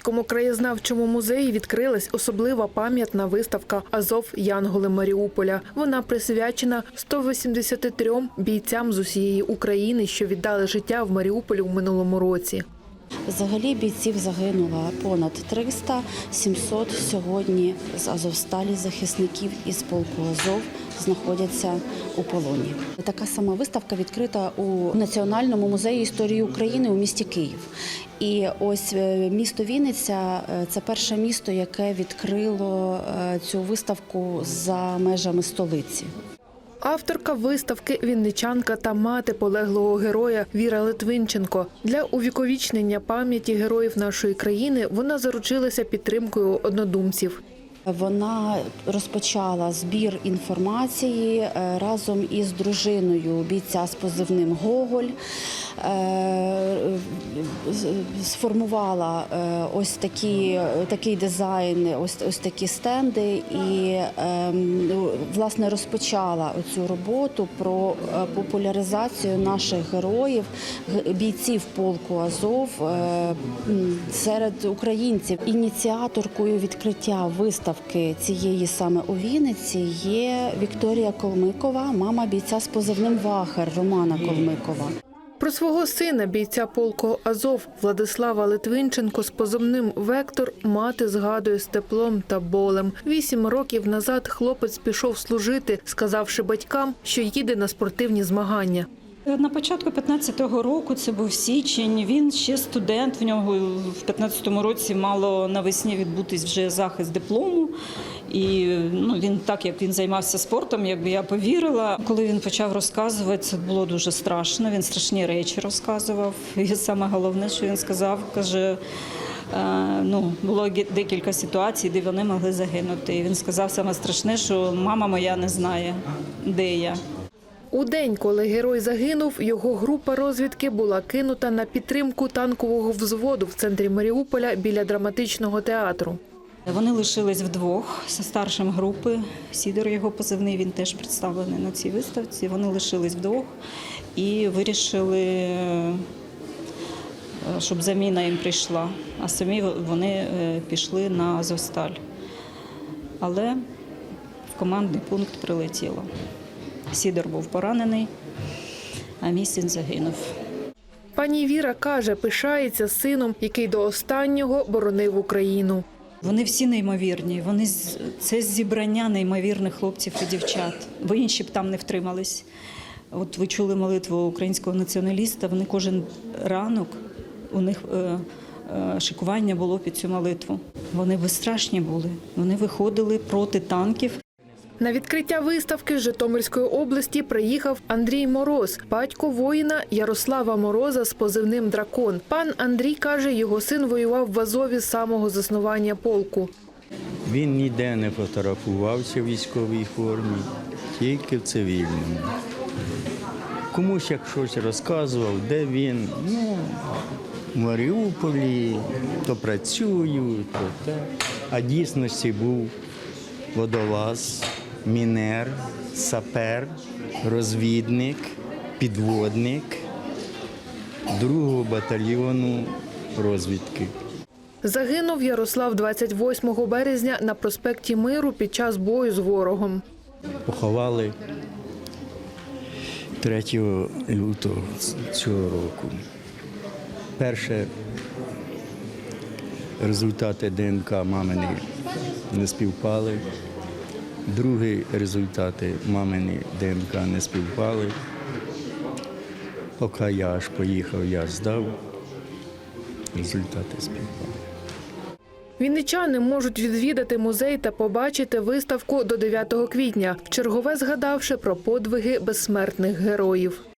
Вінницькому краєзнавчому музеї відкрилась особлива пам'ятна виставка Азов Янголи Маріуполя. Вона присвячена 183 бійцям з усієї України, що віддали життя в Маріуполі у минулому році. Взагалі бійців загинуло понад 300, 700 сьогодні з Азовсталі захисників із полку Азов знаходяться у полоні. Така сама виставка відкрита у Національному музеї історії України у місті Київ. І ось е, місто Вінниця е, це перше місто, яке відкрило е, цю виставку за межами столиці. Авторка виставки Вінничанка та мати полеглого героя Віра Литвинченко. Для увіковічнення пам'яті героїв нашої країни вона заручилася підтримкою однодумців. Вона розпочала збір інформації е, разом із дружиною бійця з позивним Гоголь. Е, Сформувала е, ось такі, такий дизайн, ось, ось такі стенди, і ем, ну, власне розпочала цю роботу про е, популяризацію наших героїв, бійців полку Азов серед українців. Ініціаторкою відкриття виставки цієї саме у Вінниці є Вікторія Колмикова, мама бійця з позивним Вахер Романа Колмикова. Про свого сина, бійця полку Азов Владислава Литвинченко з позивним Вектор мати згадує з теплом та болем. Вісім років назад хлопець пішов служити, сказавши батькам, що їде на спортивні змагання. На початку 15-го року це був січень. Він ще студент. В нього в 15-му році мало навесні відбутись вже захист диплому. І ну він так як він займався спортом, якби я повірила. Коли він почав розказувати, це було дуже страшно. Він страшні речі розказував. І саме головне, що він сказав, каже. е, Ну, було декілька ситуацій, де вони могли загинути. І він сказав саме страшне, що мама моя не знає, де я. У день, коли герой загинув, його група розвідки була кинута на підтримку танкового взводу в центрі Маріуполя біля драматичного театру. Вони лишились вдвох старшим групи. Сідор його позивний, він теж представлений на цій виставці. Вони лишились вдвох і вирішили, е, щоб заміна їм прийшла. А самі вони е, пішли на Азовсталь. Але в командний пункт прилетіло. Сідор був поранений, а мій загинув. Пані Віра каже, пишається сином, який до останнього боронив Україну. Вони всі неймовірні. Вони з- це зібрання неймовірних хлопців і дівчат, бо інші б там не втримались. От ви чули молитву українського націоналіста. Вони кожен ранок у них е, е, шикування було під цю молитву. Вони безстрашні були. Вони виходили проти танків. На відкриття виставки з Житомирської області приїхав Андрій Мороз, батько воїна Ярослава Мороза з позивним Дракон. Пан Андрій каже, його син воював в Азові з самого заснування полку. Він ніде не фотографувався в військовій формі, тільки в цивільному. Комусь як щось розказував, де він, ну, в Маріуполі, то працюю, то те. А дійсності був водолаз, мінер, сапер, розвідник, підводник другого батальйону розвідки. Загинув Ярослав 28 березня на проспекті Миру під час бою з ворогом. Поховали 3 лютого цього року. Перше результати ДНК мамини не співпали. Другі результати мамині ДНК не співпали. Поки я аж поїхав, я здав, результати співпали. Вінничани можуть відвідати музей та побачити виставку до 9 квітня, вчергове згадавши про подвиги безсмертних героїв.